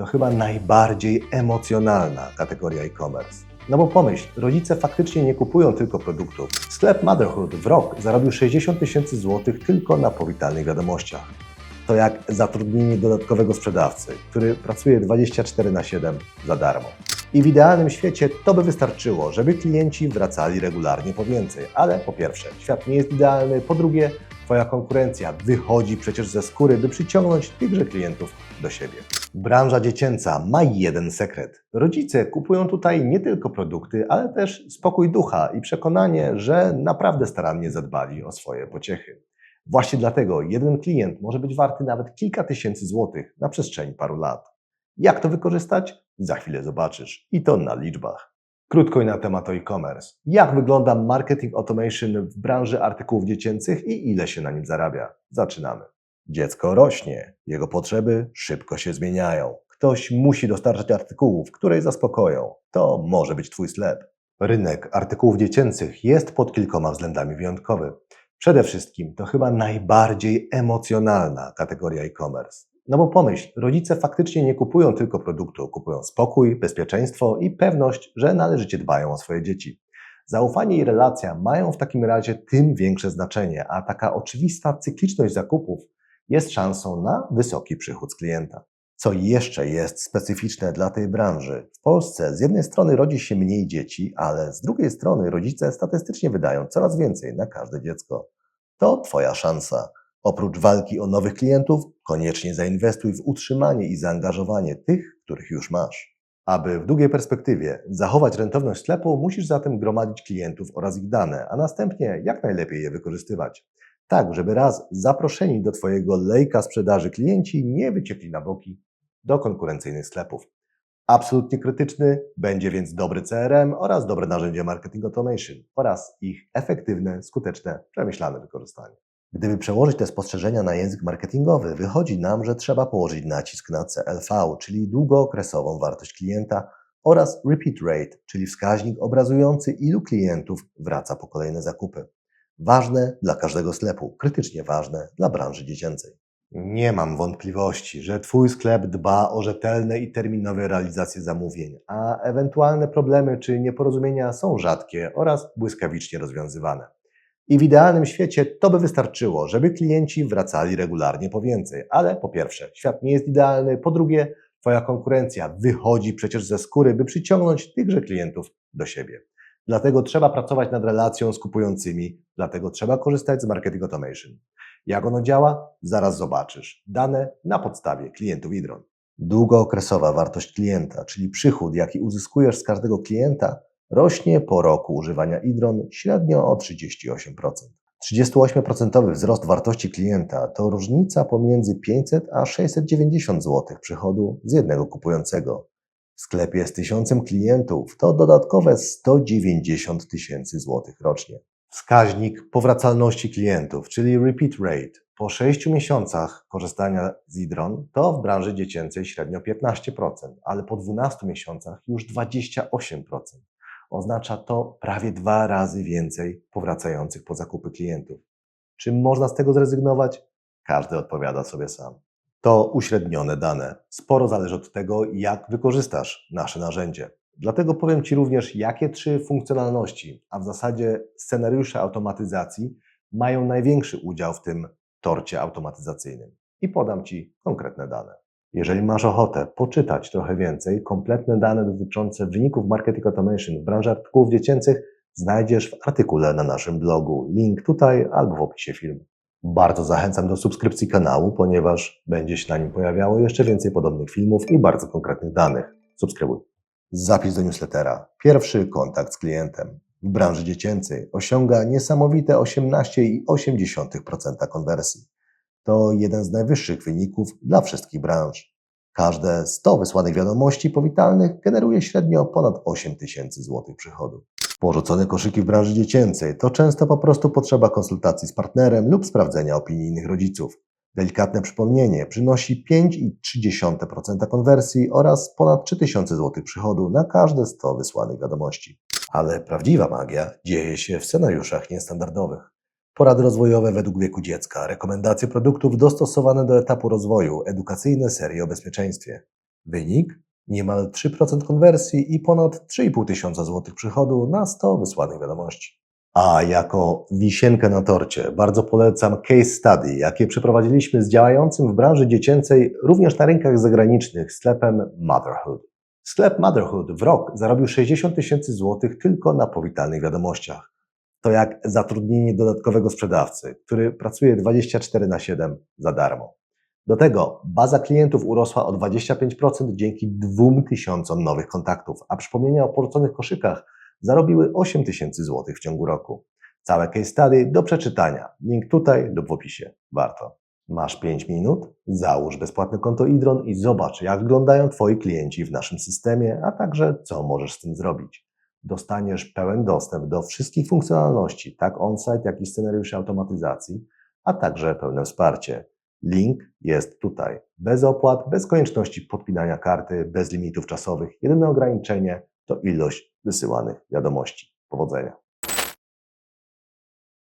to chyba najbardziej emocjonalna kategoria e-commerce. No bo pomyśl, rodzice faktycznie nie kupują tylko produktów. Sklep Motherhood w rok zarobił 60 tysięcy złotych tylko na powitalnych wiadomościach. To jak zatrudnienie dodatkowego sprzedawcy, który pracuje 24 na 7 za darmo. I w idealnym świecie to by wystarczyło, żeby klienci wracali regularnie po więcej. Ale po pierwsze, świat nie jest idealny, po drugie, Twoja konkurencja wychodzi przecież ze skóry, by przyciągnąć tychże klientów do siebie. Branża dziecięca ma jeden sekret. Rodzice kupują tutaj nie tylko produkty, ale też spokój ducha i przekonanie, że naprawdę starannie zadbali o swoje pociechy. Właśnie dlatego jeden klient może być warty nawet kilka tysięcy złotych na przestrzeni paru lat. Jak to wykorzystać? Za chwilę zobaczysz. I to na liczbach. Krótko i na temat e-commerce. Jak wygląda marketing automation w branży artykułów dziecięcych i ile się na nim zarabia? Zaczynamy. Dziecko rośnie, jego potrzeby szybko się zmieniają. Ktoś musi dostarczać artykułów, które je zaspokoją. To może być Twój sklep. Rynek artykułów dziecięcych jest pod kilkoma względami wyjątkowy. Przede wszystkim to chyba najbardziej emocjonalna kategoria e-commerce. No bo pomyśl, rodzice faktycznie nie kupują tylko produktu, kupują spokój, bezpieczeństwo i pewność, że należycie dbają o swoje dzieci. Zaufanie i relacja mają w takim razie tym większe znaczenie, a taka oczywista cykliczność zakupów jest szansą na wysoki przychód z klienta. Co jeszcze jest specyficzne dla tej branży? W Polsce z jednej strony rodzi się mniej dzieci, ale z drugiej strony rodzice statystycznie wydają coraz więcej na każde dziecko. To Twoja szansa. Oprócz walki o nowych klientów, koniecznie zainwestuj w utrzymanie i zaangażowanie tych, których już masz. Aby w długiej perspektywie zachować rentowność sklepu, musisz zatem gromadzić klientów oraz ich dane, a następnie jak najlepiej je wykorzystywać. Tak, żeby raz zaproszeni do Twojego lejka sprzedaży klienci nie wyciekli na boki do konkurencyjnych sklepów. Absolutnie krytyczny będzie więc dobry CRM oraz dobre narzędzie marketing automation oraz ich efektywne, skuteczne, przemyślane wykorzystanie. Gdyby przełożyć te spostrzeżenia na język marketingowy, wychodzi nam, że trzeba położyć nacisk na CLV, czyli długookresową wartość klienta oraz repeat rate, czyli wskaźnik obrazujący ilu klientów wraca po kolejne zakupy. Ważne dla każdego sklepu, krytycznie ważne dla branży dziecięcej. Nie mam wątpliwości, że Twój sklep dba o rzetelne i terminowe realizacje zamówień, a ewentualne problemy czy nieporozumienia są rzadkie oraz błyskawicznie rozwiązywane. I w idealnym świecie to by wystarczyło, żeby klienci wracali regularnie po więcej. Ale po pierwsze, świat nie jest idealny, po drugie, Twoja konkurencja wychodzi przecież ze skóry, by przyciągnąć tychże klientów do siebie. Dlatego trzeba pracować nad relacją z kupującymi, dlatego trzeba korzystać z marketing automation. Jak ono działa? Zaraz zobaczysz. Dane na podstawie klientów Idron. Długookresowa wartość klienta, czyli przychód, jaki uzyskujesz z każdego klienta, rośnie po roku używania Idron średnio o 38%. 38% wzrost wartości klienta to różnica pomiędzy 500 a 690 zł przychodu z jednego kupującego. W sklepie z tysiącem klientów to dodatkowe 190 tysięcy złotych rocznie. Wskaźnik powracalności klientów, czyli repeat rate, po 6 miesiącach korzystania z Idron to w branży dziecięcej średnio 15%, ale po 12 miesiącach już 28%. Oznacza to prawie dwa razy więcej powracających po zakupy klientów. Czy można z tego zrezygnować? Każdy odpowiada sobie sam. To uśrednione dane. Sporo zależy od tego, jak wykorzystasz nasze narzędzie. Dlatego powiem Ci również, jakie trzy funkcjonalności, a w zasadzie scenariusze automatyzacji mają największy udział w tym torcie automatyzacyjnym. I podam Ci konkretne dane. Jeżeli masz ochotę poczytać trochę więcej, kompletne dane dotyczące wyników marketing automation w branży artykułów dziecięcych znajdziesz w artykule na naszym blogu. Link tutaj albo w opisie filmu. Bardzo zachęcam do subskrypcji kanału, ponieważ będzie się na nim pojawiało jeszcze więcej podobnych filmów i bardzo konkretnych danych. Subskrybuj. Zapis do newslettera. Pierwszy kontakt z klientem. W branży dziecięcej osiąga niesamowite 18,8% konwersji. To jeden z najwyższych wyników dla wszystkich branż. Każde 100 wysłanych wiadomości powitalnych generuje średnio ponad 8 tysięcy złotych przychodu. Porzucone koszyki w branży dziecięcej to często po prostu potrzeba konsultacji z partnerem lub sprawdzenia opinii innych rodziców. Delikatne przypomnienie przynosi 5,3% konwersji oraz ponad 3000 zł przychodu na każde 100 wysłanych wiadomości. Ale prawdziwa magia dzieje się w scenariuszach niestandardowych. Porady rozwojowe według wieku dziecka, rekomendacje produktów dostosowane do etapu rozwoju, edukacyjne serie o bezpieczeństwie. Wynik? Niemal 3% konwersji i ponad 3,5 tysiąca złotych przychodu na 100 wysłanych wiadomości. A jako wisienkę na torcie bardzo polecam case study, jakie przeprowadziliśmy z działającym w branży dziecięcej również na rynkach zagranicznych sklepem Motherhood. Sklep Motherhood w rok zarobił 60 tysięcy złotych tylko na powitalnych wiadomościach. To jak zatrudnienie dodatkowego sprzedawcy, który pracuje 24 na 7 za darmo. Do tego baza klientów urosła o 25% dzięki 2000 nowych kontaktów, a przypomnienia o porzuconych koszykach zarobiły 8 tysięcy złotych w ciągu roku. Całe case study do przeczytania. Link tutaj lub w opisie. Warto. Masz 5 minut? Załóż bezpłatne konto Idron i zobacz, jak wyglądają Twoi klienci w naszym systemie, a także co możesz z tym zrobić. Dostaniesz pełen dostęp do wszystkich funkcjonalności, tak on-site, jak i scenariuszy automatyzacji, a także pełne wsparcie. Link jest tutaj. Bez opłat, bez konieczności podpinania karty, bez limitów czasowych. Jedyne ograniczenie to ilość wysyłanych wiadomości. Powodzenia.